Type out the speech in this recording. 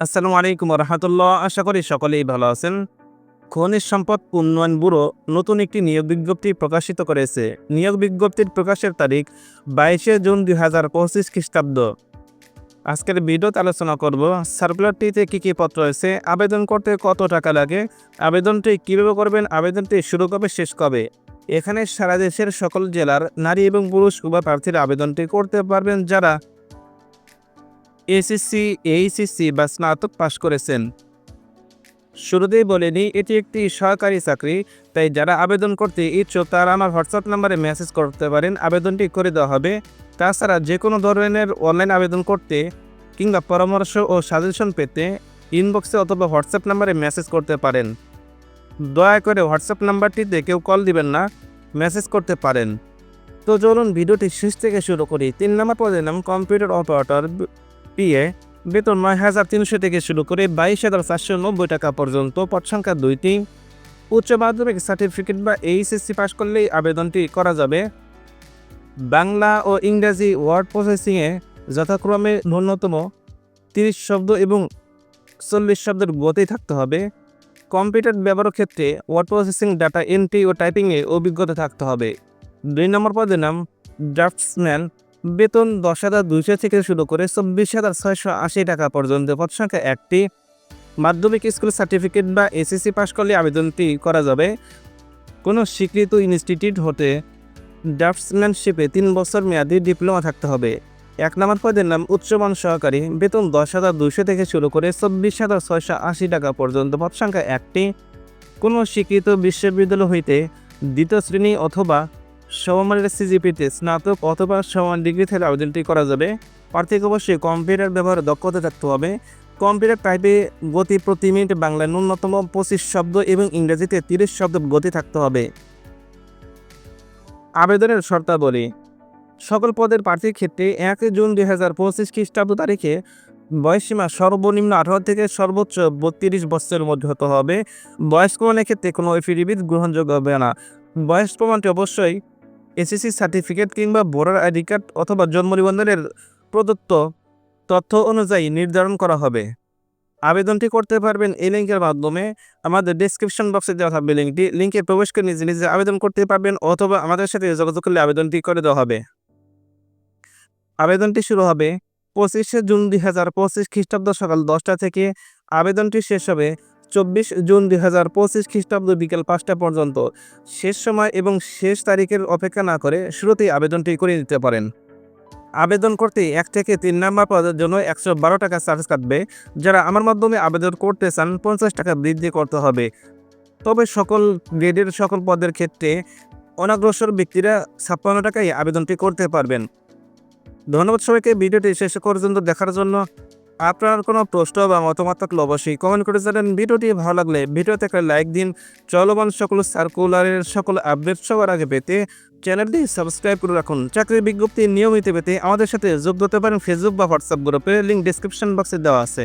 আসসালামু আলাইকুম রহমতুল্লাহ আশা করি সকলেই ভালো আছেন। খনিজ সম্পদ উন্নয়ন ব্যুরো নতুন একটি নিয়োগ বিজ্ঞপ্তি প্রকাশিত করেছে। নিয়োগ বিজ্ঞপ্তির প্রকাশের তারিখ বাইশে জুন দুই হাজার পঁচিশ খ্রিস্টাব্দ। আজকের ভিডিওতে আলোচনা করব, সার্কুলারটিতে কী কী পত্র রয়েছে, আবেদন করতে কত টাকা লাগে, আবেদনটি কীভাবে করবেন, আবেদনটি শুরু কবে, শেষ কবে? এখানে সারা দেশের সকল জেলার নারী এবং পুরুষ উভয় প্রার্থীরা আবেদনটি করতে পারবেন, যারা এসএসসি এইচএসসি বা স্নাতক পাশ করেছেন। শুরুতেই বলে নিই, এটি একটি সরকারি চাকরি, তাই যারা আবেদন করতে ইচ্ছুক তারা আমার হোয়াটসঅ্যাপ নাম্বারে মেসেজ করতে পারেন, আবেদনটি করে দেওয়া হবে। তাছাড়া যে কোনো ধরনের অনলাইন আবেদন করতে কিংবা পরামর্শ ও সাজেশন পেতে ইনবক্সে অথবা হোয়াটসঅ্যাপ নাম্বারে মেসেজ করতে পারেন। দয়া করে হোয়াটসঅ্যাপ নাম্বারটিতে কেউ কল দিবেন না, মেসেজ করতে পারেন। তো চলুন ভিডিওটি শেষ থেকে শুরু করি। তিন নম্বর পদের নাম, কম্পিউটার অপারেটর। পিএ, বেতন নয় হাজার তিনশো থেকে শুরু করে বাইশ হাজার চারশো নব্বই টাকা পর্যন্ত পদ সংখ্যা দুইটি। উচ্চ মাধ্যমিক সার্টিফিকেট বা এইচএসসি পাশ করলেই আবেদনটি করা যাবে। বাংলা ও ইংরাজি ওয়ার্ড প্রসেসিংয়ে যথাক্রমে ন্যূনতম তিরিশ শব্দ এবং চল্লিশ শব্দের গতি থাকতে হবে। কম্পিউটার ব্যবহারের ক্ষেত্রে ওয়ার্ড প্রসেসিং, ডাটা এন্ট্রি ও টাইপিংয়ে অভিজ্ঞতা থাকতে হবে। দুই নম্বর পদের নাম, ড্রাফটসম্যান বেতন দশ হাজার দুইশো থেকে শুরু করে চব্বিশ হাজার ছয়শো আশি টাকা পর্যন্ত পদ সংখ্যা একটি। মাধ্যমিক স্কুল সার্টিফিকেট বা এসএসসি পাশ করলে আবেদনটি করা যাবে। কোনো স্বীকৃত ইনস্টিটিউট হতে ড্রাফটসম্যানশিপে তিন বছর মেয়াদি ডিপ্লোমা থাকতে হবে। এক নম্বর পদের নাম উচ্চমান সহকারী। বেতন দশ হাজার দুইশো থেকে শুরু করে চব্বিশ হাজার ছয়শো আশি টাকা পর্যন্ত পদ সংখ্যা একটি। কোনো স্বীকৃত বিশ্ববিদ্যালয় হইতে দ্বিতীয় শ্রেণি অথবা সমমানের সিজিপিতে স্নাতক অথবা সমান ডিগ্রি থেকে আবেদনটি করা যাবে। প্রার্থীকে অবশ্যই কম্পিউটার ব্যবহারে দক্ষতা থাকতে হবে। কম্পিউটার টাইপে গতি প্রতি মিনিট বাংলায় ন্যূনতম পঁচিশ শব্দ এবং ইংরেজিতে তিরিশ শব্দ গতি থাকতে হবে। আবেদনের শর্তাবলী। সকল পদের প্রার্থীর ক্ষেত্রে এক জুন দুই হাজার পঁচিশ খ্রিস্টাব্দ তারিখে বয়সীমা সর্বনিম্ন আঠারো থেকে সর্বোচ্চ বত্রিশ বছরের মধ্যে হতে হবে। বয়স প্রমাণের ক্ষেত্রে কোনো এফিডেভিট গ্রহণযোগ্য হবে না। বয়স প্রমাণটি অবশ্যই এসএসসি সার্টিফিকেট কিংবা ভোটার আইডি কার্ড অথবা জন্ম নিবন্ধনের প্রদত্ত তথ্য অনুযায়ী নির্ধারণ করা হবে। আবেদনটি করতে পারবেন এই লিঙ্কের মাধ্যমে। আমাদের ডিসক্রিপশন বক্সে দেওয়া থাকবে লিঙ্কটি। লিঙ্কে প্রবেশ করে নিজে নিজে আবেদন করতে পারবেন অথবা আমাদের সাথে যোগাযোগ করলে আবেদনটি করে দেওয়া হবে। আবেদনটি শুরু হবে পঁচিশে জুন দুই হাজার পঁচিশ খ্রিস্টাব্দ সকাল দশটা থেকে। আবেদনটি শেষ হবে চব্বিশ জুন দুই হাজার পঁচিশ খ্রিস্টাব্দ বিকেল পাঁচটা পর্যন্ত। শেষ সময় এবং শেষ তারিখের অপেক্ষা না করে শুরুতেই আবেদনটি করে নিতে পারেন। আবেদন করতে এক থেকে তিন নাম্বার পদের জন্য একশো বারো টাকা চার্জ কাটবে। যারা আমার মাধ্যমে আবেদন করতে চান, পঞ্চাশ টাকা বৃদ্ধি করতে হবে। তবে সকল গ্রেডের সকল পদের ক্ষেত্রে অনাগ্রসর ব্যক্তিরা ছাপ্পান্ন টাকায় আবেদনটি করতে পারবেন। ধন্যবাদ সবাইকে। ভিডিওটি শেষ পর্যন্ত দেখার জন্য আপনার কোনো প্রশ্ন বা মতামত থাকলে অবশ্যই কমেন্ট করে জানেন। ভিডিওটি ভালো লাগলে ভিডিওতে একটা লাইক দিন। চলমান সকল সার্কুলারের সকল আপডেট সবার আগে পেতে চ্যানেলটি সাবস্ক্রাইব করে রাখুন। চাকরির বিজ্ঞপ্তি নিয়মিত পেতে আমাদের সাথে যোগ দিতে পারেন ফেসবুক বা হোয়াটসঅ্যাপ গ্রুপে লিঙ্ক ডিসক্রিপশন বক্সে দেওয়া আছে।